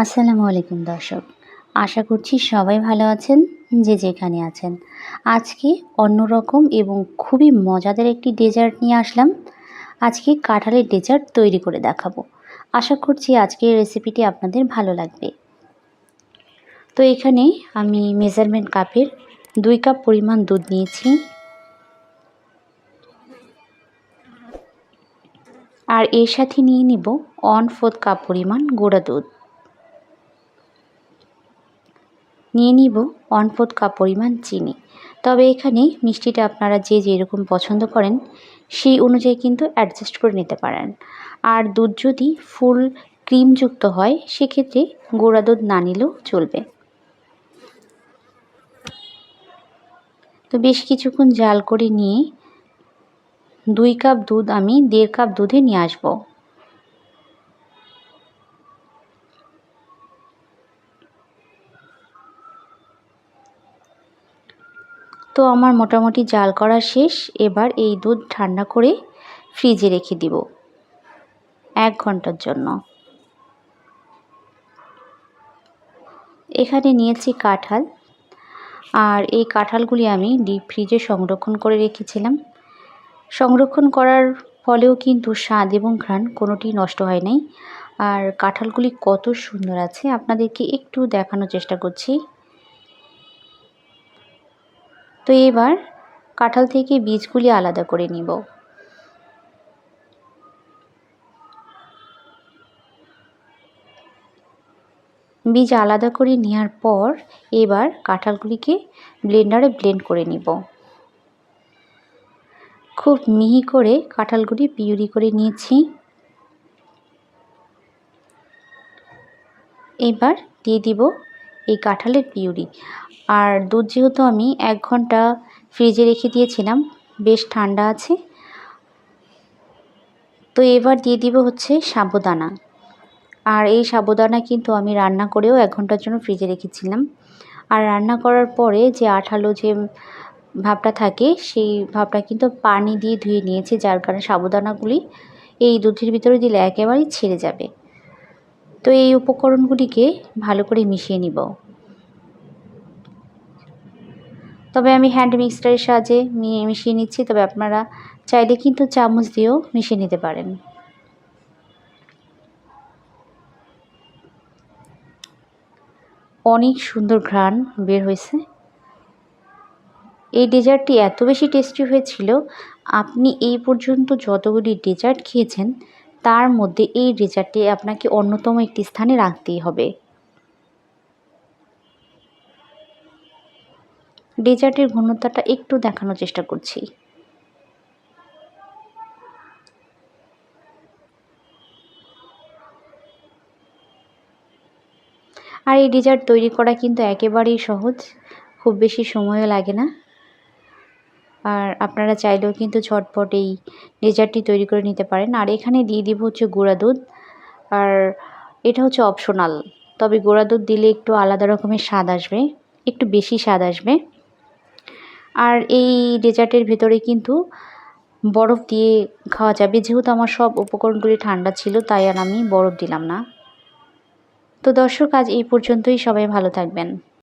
আসসালামু আলাইকুম দর্শক। আশা করছি সবাই ভালো আছেন, যে যেখানে আছেন। আজকে অন্যরকম এবং খুবই মজাদার একটি ডেজার্ট নিয়ে আসলাম। আজকে কাঁঠালের ডেজার্ট তৈরি করে দেখাবো। আশা করছি আজকের রেসিপিটি আপনাদের ভালো লাগবে। তো এখানে আমি মেজারমেন্ট কাপের দুই কাপ পরিমাণ দুধ নিয়েছি। আর এর সাথে নিয়ে নিব ওয়ান ফোর্থ কাপ পরিমাণ গোড়া দুধ। নিয়ে নিব ওয়ান ফোর্থ কাপ পরিমাণ চিনি। তবে এখানে মিষ্টিটা আপনারা যে যেরকম পছন্দ করেন, সেই অনুযায়ী কিন্তু অ্যাডজাস্ট করে নিতে পারেন। আর দুধ যদি ফুল ক্রিমযুক্ত হয়, সেক্ষেত্রে গোড়া দুধ না নিলেও চলবে। তো বেশ কিছুক্ষণ জাল করে নিয়ে দুই কাপ দুধ আমি, দেড় কাপ দুধে নিয়ে আসব। তো আমার মোটামুটি জাল করা শেষ, এবার এই দুধ ঠান্ডা করে ফ্রিজে রেখে দিব এক ঘণ্টার জন্য। এখানে নিয়েছি কাঁঠাল। আর এই কাঁঠালগুলি আমি ডিপ ফ্রিজে সংরক্ষণ করে রেখেছিলাম। সংরক্ষণ করার ফলেও কিন্তু স্বাদ এবং ঘ্রাণ কোনোটি নষ্ট হয় নাই। আর কাঁঠালগুলি কত সুন্দর আছে, আপনাদেরকে একটু দেখানোর চেষ্টা করছি। তো এবার কাঁঠাল থেকে বীজগুলি আলাদা করে নিব। বীজ আলাদা করে নেওয়ার পর এবার কাঁঠালগুলিকে ব্লেন্ডারে ব্লেন্ড করে নিব। খুব মিহি করে কাঁঠালগুলি পিউরি করে নিয়েছি। এবার দিয়ে দিব এই কাঁঠালের পিউরি। আর দুধ যেহেতু আমি এক ঘণ্টা ফ্রিজে রেখে দিয়েছিলাম, বেশ ঠান্ডা আছে। তো এবার দিয়ে দিব হচ্ছে সাবুদানা। আর এই সাবুদানা কিন্তু আমি রান্না করেও এক ঘণ্টার জন্য ফ্রিজে রেখেছিলাম। আর রান্না করার পরে যে আঠালো যে ভাবটা থাকে, সেই ভাবটা কিন্তু পানি দিয়ে ধুয়ে নিয়েছি, যার কারণে সাবুদানাগুলি এই দুধের ভিতরে দিলে একেবারেই ছেড়ে যাবে। তো এই উপকরণগুলিকে ভালো করে মিশিয়ে নিব। তবে আমি হ্যান্ড মিক্সটারের সাহায্যে মিশিয়ে নিচ্ছি, তবে আপনারা চাইলে কিন্তু চামচ দিয়েও মিশিয়ে নিতে পারেন। অনেক সুন্দর ঘ্রাণ বের হয়েছে। এই ডেজার্টটি এত বেশি টেস্টি হয়েছিল, আপনি এই পর্যন্ত যতগুলি ডেজার্ট খেয়েছেন তার মধ্যে এই ডেজার্টটি আপনাকে অন্যতম একটি স্থানে রাখতেই হবে। ডেজার্টের ঘনত্বটা একটু দেখানোর চেষ্টা করছি। আর এই ডেজার্ট তৈরি করা কিন্তু একেবারেই সহজ। খুব বেশি সময়ও লাগে না। আর আপনারা চাইলেও কিন্তু ঝটপট এই ডেজার্টটি তৈরি করে নিতে পারেন। আর এখানে দিয়ে দিব হচ্ছে গুঁড়া দুধ। আর এটা হচ্ছে অপশনাল। তবে গোড়া দুধ দিলে একটু আলাদা রকমের স্বাদ আসবে, একটু বেশি স্বাদ আসবে। আর এই ডেজার্টের ভেতরে কিন্তু বরফ দিয়ে খাওয়া যাবে। যেহেতু আমার সব উপকরণগুলি ঠান্ডা ছিল, তাই আর আমি বরফ দিলাম না। তো দর্শক, আজ এই পর্যন্তই। সবাই ভালো থাকবেন।